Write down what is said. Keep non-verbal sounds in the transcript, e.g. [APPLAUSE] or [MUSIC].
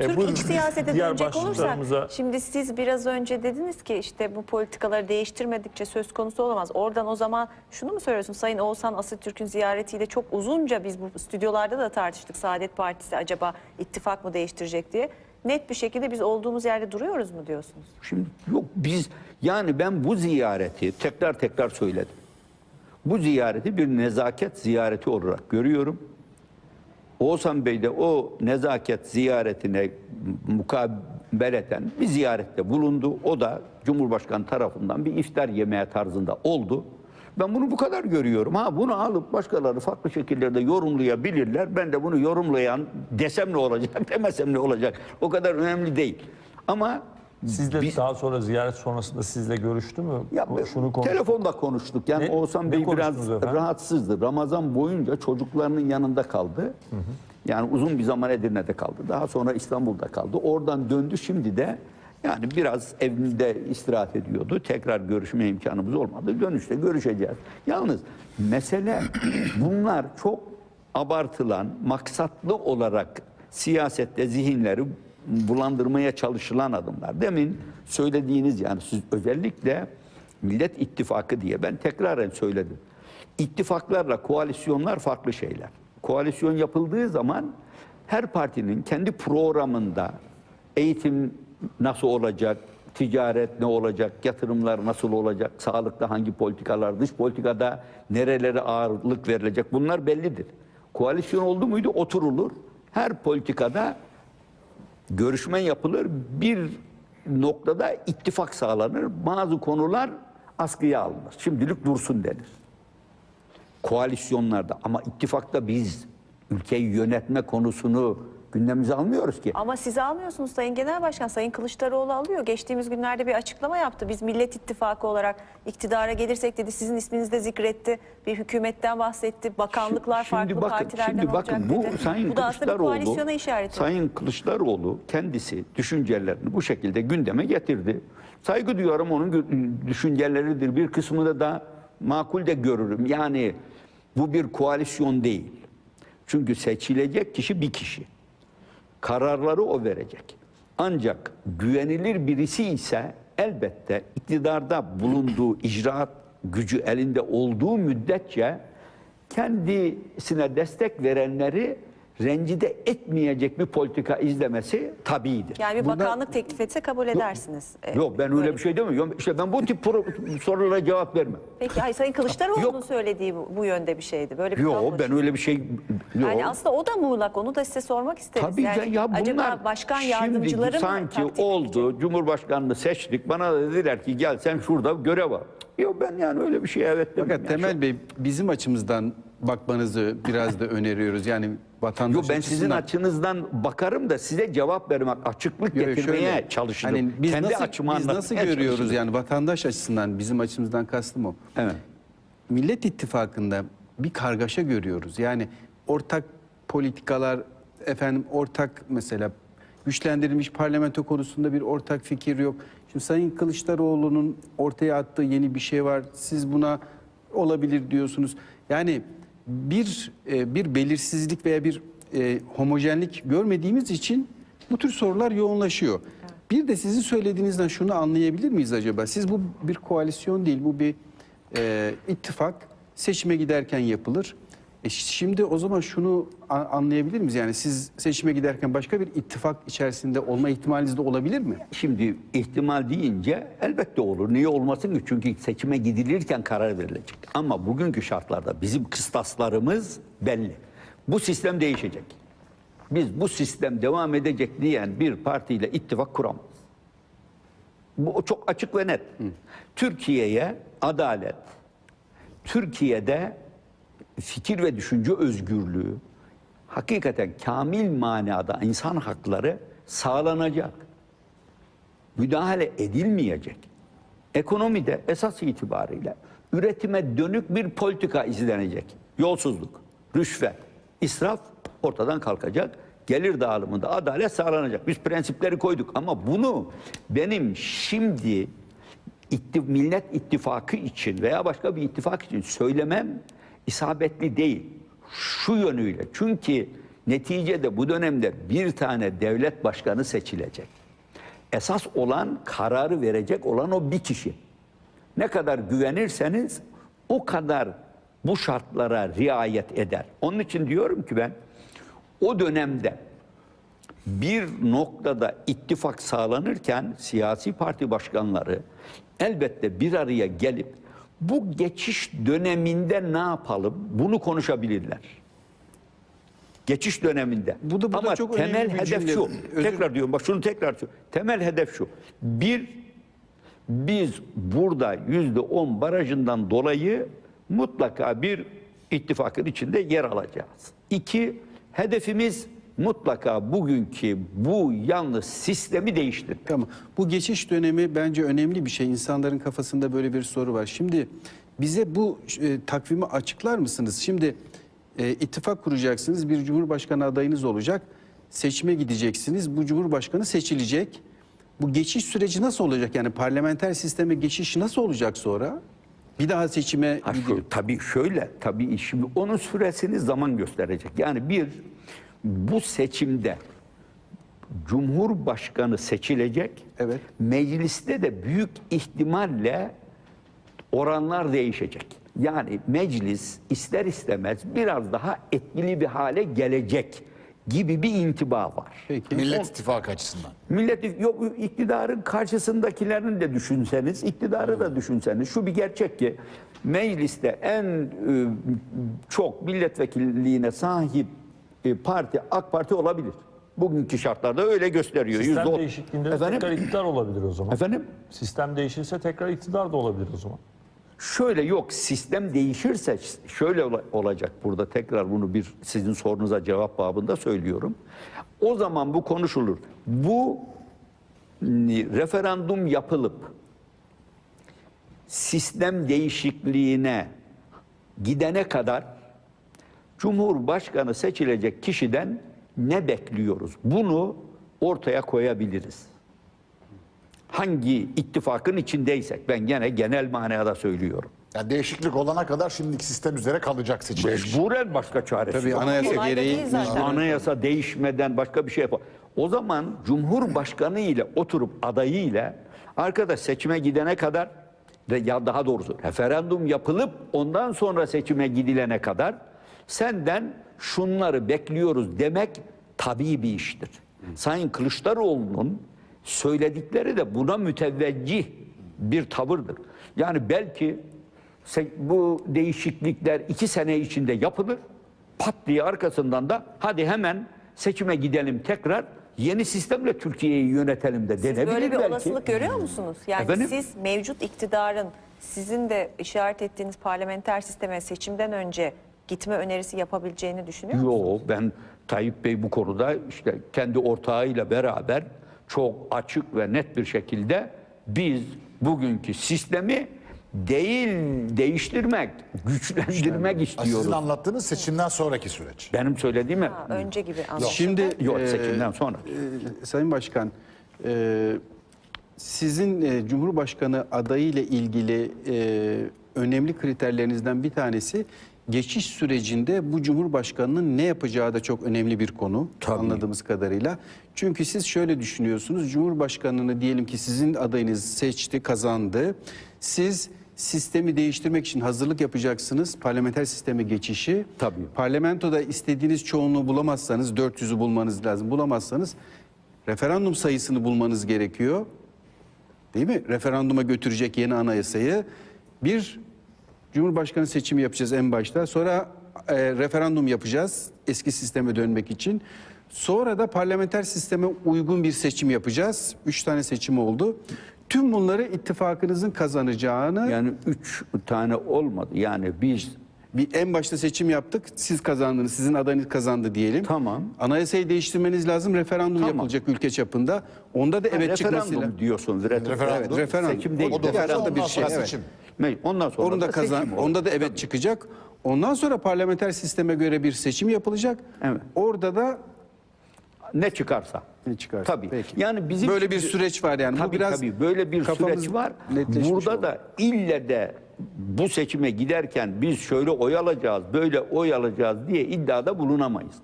E, Türk iç siyasete dönecek olursak, şimdi siz biraz önce dediniz ki işte bu politikaları değiştirmedikçe söz konusu olamaz. Oradan o zaman şunu mu söylüyorsun? Sayın Oğuzhan Asıltürk'ün ziyaretiyle çok uzunca biz bu stüdyolarda da tartıştık. Saadet Partisi acaba ittifak mı değiştirecek diye. Net bir şekilde biz olduğumuz yerde duruyoruz mu diyorsunuz? Şimdi yok biz yani ben bu ziyareti tekrar tekrar söyledim. Bu ziyareti bir nezaket ziyareti olarak görüyorum. Oğuzhan Bey de o nezaket ziyaretine mukabeleten bir ziyarette bulundu. O da Cumhurbaşkanı tarafından bir iftar yemeği tarzında oldu. Ben bunu bu kadar görüyorum. Ha bunu alıp başkaları farklı şekillerde yorumlayabilirler. Ben de bunu yorumlayan desem ne olacak, [LAUGHS] demesem ne olacak? O kadar önemli değil. Ama Sizle biz- daha sonra ziyaret sonrasında sizle görüştü mü? ya Bu- Şunu konuştuk. telefonda konuştuk. Yani Ne- Oğuzhan ne Bey biraz efendim? rahatsızdı. Ramazan boyunca çocuklarının yanında kaldı. Yani uzun bir zaman Edirne'de kaldı. Daha sonra İstanbul'da kaldı. Oradan döndü. Şimdi de yani biraz evinde istirahat ediyordu. Tekrar görüşme imkanımız olmadı. Dönüşte görüşeceğiz. Yalnız mesele [CLEARS THROAT] bunlar çok abartılan, maksatlı olarak siyasette zihinleri bulandırmaya çalışılan adımlar. Demin söylediğiniz yani siz özellikle Millet İttifakı diye ben tekraren söyledim. İttifaklarla koalisyonlar farklı şeyler. Koalisyon yapıldığı zaman her partinin kendi programında eğitim nasıl olacak, ticaret ne olacak, yatırımlar nasıl olacak, sağlıkta hangi politikalar, dış politikada nerelere ağırlık verilecek bunlar bellidir. Koalisyon oldu muydu oturulur. Her politikada görüşme yapılır. Bir noktada ittifak sağlanır. Bazı konular askıya alınır. Şimdilik dursun denir. Koalisyonlarda ama ittifakta biz ülkeyi yönetme konusunu gündemimize almıyoruz ki. Ama siz almıyorsunuz Sayın Genel Başkan. Sayın Kılıçdaroğlu alıyor. Geçtiğimiz günlerde bir açıklama yaptı. Biz Millet İttifakı olarak iktidara gelirsek dedi sizin isminizi de zikretti. Bir hükümetten bahsetti. Bakanlıklar farklı partilerden şimdi olacak bakın bu dedi. Sayın bu da aslında bir koalisyona işaret. Sayın Kılıçdaroğlu kendisi düşüncelerini bu şekilde gündeme getirdi. Saygı duyuyorum onun düşünceleridir. Bir kısmını da makul de görürüm. Yani bu bir koalisyon değil. Çünkü seçilecek kişi bir kişi. Kararları o verecek. Ancak güvenilir birisi ise elbette iktidarda bulunduğu icraat gücü elinde olduğu müddetçe kendisine destek verenleri rencide etmeyecek bir politika izlemesi tabiidir. Yani bir Bunda- bakanlık teklif etse kabul edersiniz. Ee, Yok ben öyle böyle bir şey demiyorum. İşte ben bu tip [LAUGHS] sorulara cevap vermem. Peki hayır, Sayın Kılıçdaroğlu'nun Yok. söylediği bu, bu yönde bir şeydi. Böyle bir Yok ben öyle bir şey yok. Yani aslında o da muğlak. Onu da size sormak isteriz. Tabii yani, ya, ya bunlar acaba başkan yardımcıları şimdi mı sanki taktik oldu edecek? Cumhurbaşkanlığı seçtik bana da dediler ki gel sen şurada görev al. Yok ben yani öyle bir şeye evet demem. Fakat yani. Temel Bey bizim açımızdan bakmanızı biraz da öneriyoruz. Yani vatandaş Yok ben sizin açısından- açınızdan bakarım da size cevap vermek, açıklık Yo, yo, getirmeye şöyle, çalışırım. Hani biz Kendi nasıl, açımı biz nasıl anlatmaya görüyoruz çalışırım. yani vatandaş açısından bizim açımızdan kastım o. Evet. Millet İttifakı'nda bir kargaşa görüyoruz. Yani ortak politikalar, efendim ortak mesela güçlendirilmiş parlamento konusunda bir ortak fikir yok. Şimdi Sayın Kılıçdaroğlu'nun ortaya attığı yeni bir şey var. Siz buna olabilir diyorsunuz. Yani bir e, bir belirsizlik veya bir e, homojenlik görmediğimiz için bu tür sorular yoğunlaşıyor. Bir de sizin söylediğinizden şunu anlayabilir miyiz acaba? Siz bu bir koalisyon değil, bu bir e, ittifak seçime giderken yapılır. E şimdi o zaman şunu anlayabilir miyiz? Yani siz seçime giderken başka bir ittifak içerisinde olma ihtimaliniz de olabilir mi? Şimdi ihtimal deyince elbette olur. Niye olmasın ki? Çünkü seçime gidilirken karar verilecek. Ama bugünkü şartlarda bizim kıstaslarımız belli. Bu sistem değişecek. Biz bu sistem devam edecek diyen bir partiyle ittifak kuramayız. Bu çok açık ve net. Türkiye'ye adalet, Türkiye'de fikir ve düşünce özgürlüğü, hakikaten kamil manada insan hakları sağlanacak. Müdahale edilmeyecek. Ekonomide esas itibariyle üretime dönük bir politika izlenecek. Yolsuzluk, rüşvet, israf ortadan kalkacak. Gelir dağılımında adalet sağlanacak. Biz prensipleri koyduk ama bunu benim şimdi Millet İttifakı için veya başka bir ittifak için söylemem isabetli değil. Şu yönüyle. Çünkü Neticede bu dönemde bir tane devlet başkanı seçilecek. Esas olan kararı verecek olan o bir kişi. Ne kadar güvenirseniz o kadar bu şartlara riayet eder. Onun için diyorum ki ben o dönemde bir noktada ittifak sağlanırken siyasi parti başkanları elbette bir araya gelip bu geçiş döneminde ne yapalım bunu konuşabilirler. Geçiş döneminde. Bu da- bu da Ama çok önemli temel hedef cümle. şu. Özür- Tekrar diyorum bak şunu tekrar söylüyorum. Temel hedef şu. Bir, biz burada yüzde on barajından dolayı mutlaka bir ittifakın içinde yer alacağız. İki, hedefimiz mutlaka bugünkü bu yanlış sistemi değiştirmek. Tamam. Bu geçiş dönemi bence önemli bir şey. İnsanların kafasında böyle bir soru var. Şimdi bize bu e, takvimi açıklar mısınız? Şimdi e, ittifak kuracaksınız. Bir cumhurbaşkanı adayınız olacak. Seçime gideceksiniz. Bu cumhurbaşkanı seçilecek. Bu geçiş süreci nasıl olacak? Yani parlamenter sisteme geçiş nasıl olacak sonra? Bir daha seçime Ha, gidilip tabii şöyle, tabii şimdi onun süresini zaman gösterecek. Yani bir, bu seçimde Cumhurbaşkanı seçilecek. Evet. Mecliste de büyük ihtimalle oranlar değişecek. Yani meclis ister istemez biraz daha etkili bir hale gelecek gibi bir intiba var. Peki. Millet İttifakı açısından. Millet yok iktidarın karşısındakilerini de düşünseniz, iktidarı da düşünseniz şu bir gerçek ki mecliste en e, çok milletvekilliğine sahip e, parti AK Parti olabilir. Bugünkü şartlarda öyle gösteriyor. Sistem Yüzde o- değişikliğinde de Efendim? tekrar iktidar olabilir o zaman. Efendim? Sistem değişirse tekrar iktidar da olabilir o zaman. Şöyle yok sistem değişirse şöyle ola- olacak burada tekrar bunu bir sizin sorunuza cevap babında söylüyorum. O zaman bu konuşulur. Bu referandum yapılıp sistem değişikliğine gidene kadar Cumhurbaşkanı seçilecek kişiden ne bekliyoruz? Bunu ortaya koyabiliriz. Hangi ittifakın içindeysek ben gene genel manada söylüyorum. Yani değişiklik olana kadar şimdiki sistem üzere kalacak seçim. Mecburen başka çaresi Tabii yok. anayasa Kolay gereği değil zaten. Anayasa değişmeden başka bir şey yapar. O zaman Cumhurbaşkanı ile oturup adayı ile arkadaş seçime gidene kadar ya daha doğrusu referandum yapılıp ondan sonra seçime gidilene kadar senden şunları bekliyoruz demek tabii bir iştir. Sayın Kılıçdaroğlu'nun söyledikleri de buna müteveccih bir tavırdır. Yani belki bu değişiklikler iki sene içinde yapılır pat diye arkasından da hadi hemen seçime gidelim tekrar yeni sistemle Türkiye'yi yönetelim de denebilir Böyle bir belki. olasılık görüyor musunuz? Yani Efendim? siz mevcut iktidarın sizin de işaret ettiğiniz parlamenter sisteme seçimden önce gitme önerisi yapabileceğini düşünüyor musunuz? Yo ben Tayyip Bey bu konuda işte kendi ortağıyla beraber çok açık ve net bir şekilde biz bugünkü sistemi değil değiştirmek, güçlendirmek istiyoruz. Sizin anlattığınız seçimden sonraki süreç. Benim söylediğim Ha, önce gibi anladım. Şimdi yok e, seçimden sonra. e, Sayın Başkan, e, sizin e, Cumhurbaşkanı adayı ile ilgili e, önemli kriterlerinizden bir tanesi geçiş sürecinde bu Cumhurbaşkanının ne yapacağı da çok önemli bir konu Tabii. anladığımız kadarıyla. Çünkü siz şöyle düşünüyorsunuz, Cumhurbaşkanını diyelim ki sizin adayınız seçti, kazandı. Siz sistemi değiştirmek için hazırlık yapacaksınız, parlamenter sisteme geçişi. Tabii. Parlamentoda istediğiniz çoğunluğu bulamazsanız, 400'ü bulmanız lazım, bulamazsanız referandum sayısını bulmanız gerekiyor. Değil mi? Referanduma götürecek yeni anayasayı. Bir Cumhurbaşkanı seçimi yapacağız en başta. Sonra e, referandum yapacağız eski sisteme dönmek için. Sonra da parlamenter sisteme uygun bir seçim yapacağız. Üç tane seçim oldu. Tüm bunları ittifakınızın kazanacağını Yani üç tane olmadı. Yani biz bir en başta seçim yaptık. Siz kazandınız. Sizin adayınız kazandı diyelim. Tamam. Anayasayı değiştirmeniz lazım. Referandum Tamam. yapılacak ülke çapında. Onda da evet çıkması referandum lazım. diyorsunuz. Referandum. Evet, referandum. Seçim değil. O da referandum. bir şey, evet. Ne? Ondan sonra Onu da kazan. seçim olur. Onda da evet çıkacak. Ondan sonra parlamenter sisteme göre bir seçim yapılacak. Evet. Orada da ne çıkarsa. Ne çıkarsa. Tabii. Peki. Yani bizim Böyle bir süreç var yani. Bu Tabii biraz tabii böyle bir süreç var. Burada oldu. da ille de bu seçime giderken biz şöyle oy alacağız, böyle oy alacağız diye iddiada bulunamayız.